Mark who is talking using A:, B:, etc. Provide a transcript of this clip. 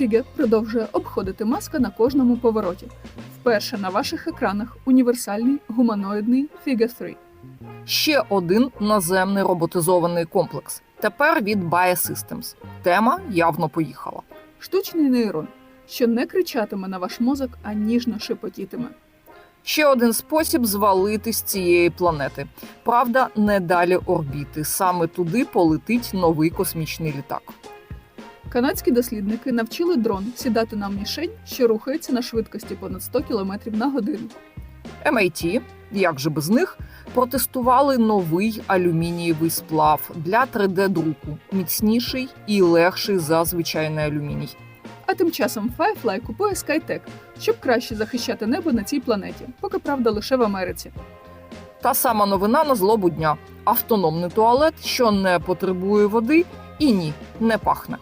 A: Фіге продовжує обходити маска на кожному повороті. Вперше на ваших екранах універсальний гуманоїдний Фіге 3.
B: Ще один наземний роботизований комплекс. Тепер від Biosystems. Тема явно поїхала.
A: Штучний нейрон, що не кричатиме на ваш мозок, а ніжно шепотітиме.
B: Ще один спосіб звалити з цієї планети. Правда, не далі орбіти. Саме туди полетить новий космічний літак.
A: Канадські дослідники навчили дрон сідати на мішень, що рухається на швидкості понад 100 км на годину.
B: MIT, як же без них, протестували новий алюмінієвий сплав для 3D-друку, міцніший і легший за звичайний алюміній.
A: А тим часом Firefly купує SkyTech, щоб краще захищати небо на цій планеті, поки правда лише в Америці.
B: Та сама новина на злобу дня: автономний туалет, що не потребує води і ні, не пахне.